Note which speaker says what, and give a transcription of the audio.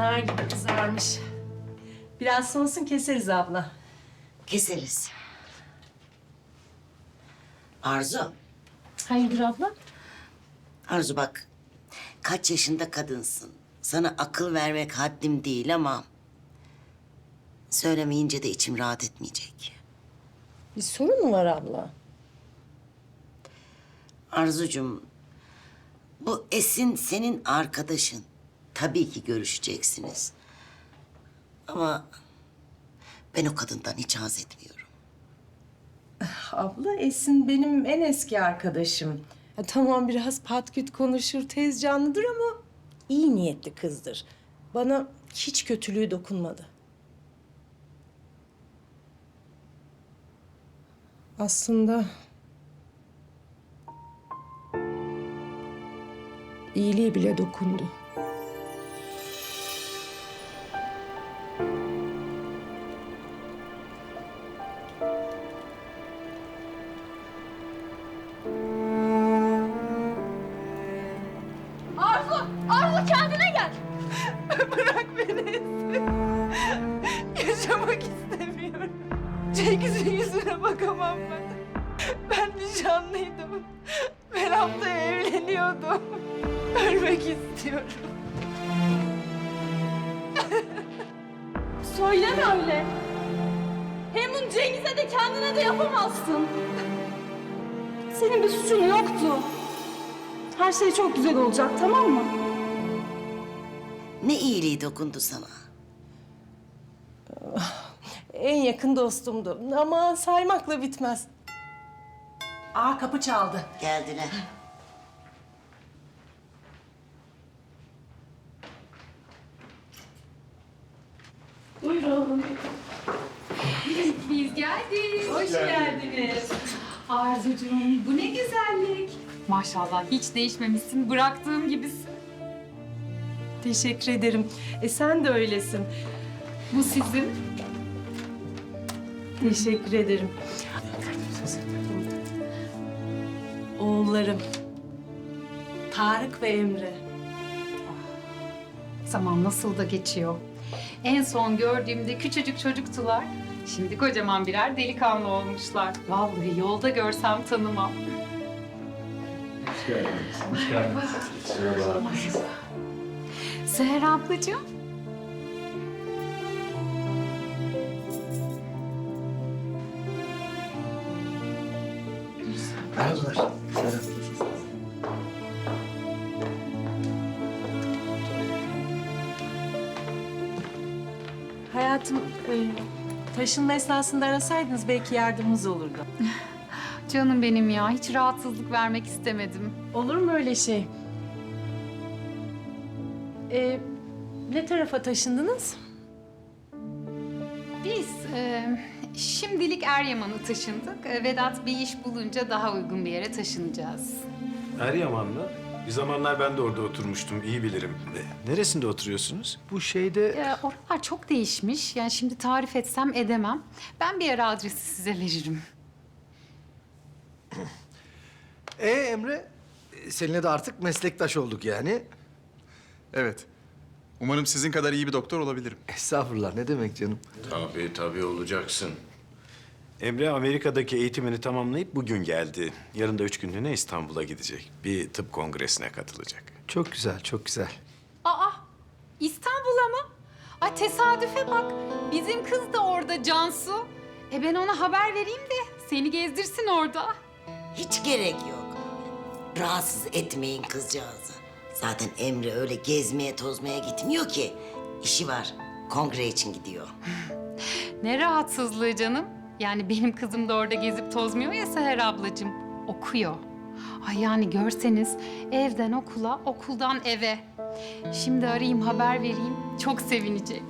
Speaker 1: Nar gibi kızarmış. Biraz soğusun keseriz abla.
Speaker 2: Keseriz. Arzu,
Speaker 1: Hayırdır abla?
Speaker 2: Arzu bak. Kaç yaşında kadınsın. Sana akıl vermek haddim değil ama... ...söylemeyince de içim rahat etmeyecek.
Speaker 1: Bir sorun mu var abla?
Speaker 2: Arzucum, bu Esin senin arkadaşın. Tabii ki görüşeceksiniz. Ama ben o kadından hiç haz etmiyorum.
Speaker 1: Abla Esin benim en eski arkadaşım. Ya, tamam biraz patküt konuşur, tez canlıdır ama iyi niyetli kızdır. Bana hiç kötülüğü dokunmadı. Aslında iyiliği bile dokundu. Bırak beni. Yaşamak istemiyorum. Cengiz'in yüzüne bakamam ben. Ben nişanlıydım. Ben haftaya evleniyordum. Ölmek istiyorum.
Speaker 3: Söyleme öyle. Hem bunu Cengiz'e de kendine de yapamazsın. Senin bir suçun yoktu. Her şey çok güzel olacak tamam mı?
Speaker 2: Ne iyiliği dokundu sana?
Speaker 1: En yakın dostumdu ama saymakla bitmez. Aa kapı çaldı.
Speaker 2: Geldiler.
Speaker 4: Biz geldik. Hoş geldiniz. Arzucuğum bu ne güzellik. Maşallah hiç değişmemişsin. Bıraktığım gibisin.
Speaker 1: Teşekkür ederim. E sen de öylesin.
Speaker 4: Bu sizin.
Speaker 1: Teşekkür ederim. Oğullarım. Tarık ve Emre.
Speaker 4: Zaman nasıl da geçiyor. En son gördüğümde küçücük çocuktular. Şimdi kocaman birer delikanlı olmuşlar. Vallahi yolda görsem tanımam. Seher ablacığım.
Speaker 5: Merhabalar.
Speaker 1: Hayatım, e, taşınma esnasında arasaydınız belki yardımımız olurdu.
Speaker 4: Canım benim ya hiç rahatsızlık vermek istemedim.
Speaker 1: Olur mu öyle şey? E, ne tarafa taşındınız?
Speaker 4: Biz e, şimdilik Eryaman'a taşındık. E, Vedat bir iş bulunca daha uygun bir yere taşınacağız.
Speaker 6: Eryaman mı? Bir zamanlar ben de orada oturmuştum, iyi bilirim. E, Neresinde oturuyorsunuz?
Speaker 5: Bu şeyde
Speaker 4: E, oralar çok değişmiş. Yani şimdi tarif etsem edemem. Ben bir ara adresi size veririm.
Speaker 5: E Emre seninle de artık meslektaş olduk yani.
Speaker 7: Evet. Umarım sizin kadar iyi bir doktor olabilirim.
Speaker 5: Estağfurullah ne demek canım.
Speaker 6: Tabii tabii olacaksın. Emre Amerika'daki eğitimini tamamlayıp bugün geldi. Yarın da üç günlüğüne İstanbul'a gidecek. Bir tıp kongresine katılacak.
Speaker 5: Çok güzel, çok güzel.
Speaker 4: Aa İstanbul'a mı? Ay tesadüfe bak. Bizim kız da orada Cansu. E ben ona haber vereyim de seni gezdirsin orada.
Speaker 2: Hiç gerek yok. Rahatsız etmeyin kızcağızı. Zaten Emre öyle gezmeye tozmaya gitmiyor ki. İşi var. Kongre için gidiyor.
Speaker 4: Ne rahatsızlığı canım. Yani benim kızım da orada gezip tozmuyor ya Seher ablacığım. Okuyor. Ay yani görseniz evden okula, okuldan eve. Şimdi arayayım haber vereyim. Çok sevinecek.